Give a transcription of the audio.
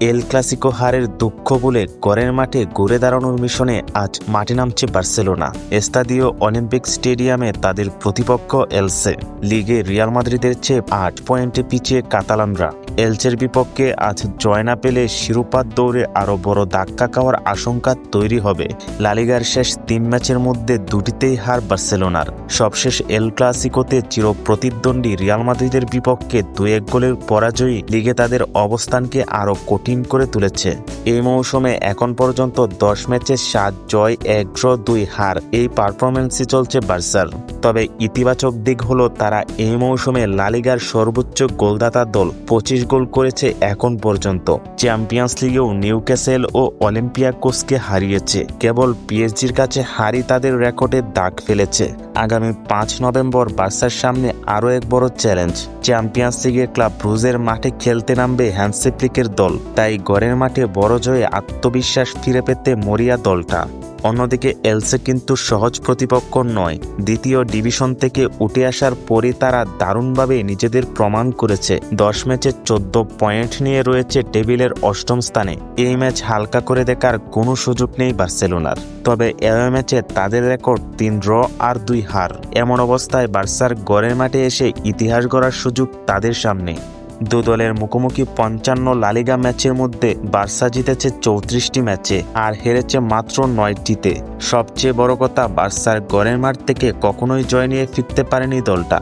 El Clasico হারের দুঃখ বলে গড়ের মাঠে ঘুরে দাঁড়ানোর মিশনে আজ মাঠে নামছে বার্সেলোনা। এস্তাদিও অলিম্পিক স্টেডিয়ামে তাদের প্রতিপক্ষ এলসে। লিগে রিয়াল মাদ্রিদের চেয়ে আট পয়েন্টে পিছিয়ে কাতালানরা। এলচের বিপক্ষে আজ জয় না পেলে শিরোপার দৌড়ে আরও বড় ধাক্কা খাওয়ার আশঙ্কা তৈরি হবে। লালিগার শেষ তিন ম্যাচের মধ্যে দুটিতেই হার বার্সেলোনার। সবশেষ এল ক্লাসিকোতে চির প্রতিদ্বন্দ্বী রিয়াল মাদ্রিদের বিপক্ষে দু এক গোলের পরাজয়ী লিগে তাদের অবস্থানকে আরও কঠিন করে তুলেছে। এই মৌসুমে এখন পর্যন্ত দশ ম্যাচে সাত জয়, এক ড্র, দুই হার এই পারফরমেন্সই চলছে বার্সার। তবে ইতিবাচক দিক হলো তারা এই মৌসুমে লালিগার সর্বোচ্চ গোলদাতা দল পঁচিশ গোল করেছে এখন পর্যন্ত। চ্যাম্পিয়ন্স লিগেও নিউক্যাসেল ও অলিম্পিয়া অলিম্পিয়াকোসকে হারিয়েছে। কেবল পিএসজির কাছে হারি তাদের রেকর্ডে দাগ ফেলেছে। আগামী পাঁচ নভেম্বর বার্সার সামনে আরও এক বড় চ্যালেঞ্জ। চ্যাম্পিয়ন্স লিগের ক্লাব ব্রুজের মাঠে খেলতে নামবে হ্যান্সেপ্লিকের দল। তাই গড়ের মাঠে বড় জয়ে আত্মবিশ্বাস ফিরে পেতে মরিয়া দলটা। অন্যদিকে এলসে কিন্তু সহজ প্রতিপক্ষ নয়। দ্বিতীয় ডিভিশন থেকে উঠে আসার পরে তারা দারুণভাবে নিজেদের প্রমাণ করেছে। দশ ম্যাচে চোদ্দ পয়েন্ট নিয়ে রয়েছে টেবিলের অষ্টম স্থানে। এই ম্যাচ হালকা করে দেখার কোনো সুযোগ নেই বার্সেলোনার। তবে এ ম্যাচে তাদের রেকর্ড তিন ড্র আর দুই হার। এমন অবস্থায় বার্সার গড়ের মাঠে এসে ইতিহাস গড়ার সুযোগ তাদের সামনে। দু দলের মুখোমুখি পঞ্চান্ন লালিগা ম্যাচের মধ্যে বার্সা জিতেছে চৌত্রিশটি ম্যাচে আর হেরেছে মাত্র নয়টিতে। সবচেয়ে বড় কথা বার্সার গড়ের মার থেকে কখনোই জয় নিয়ে ফিরতে পারেনি দলটা।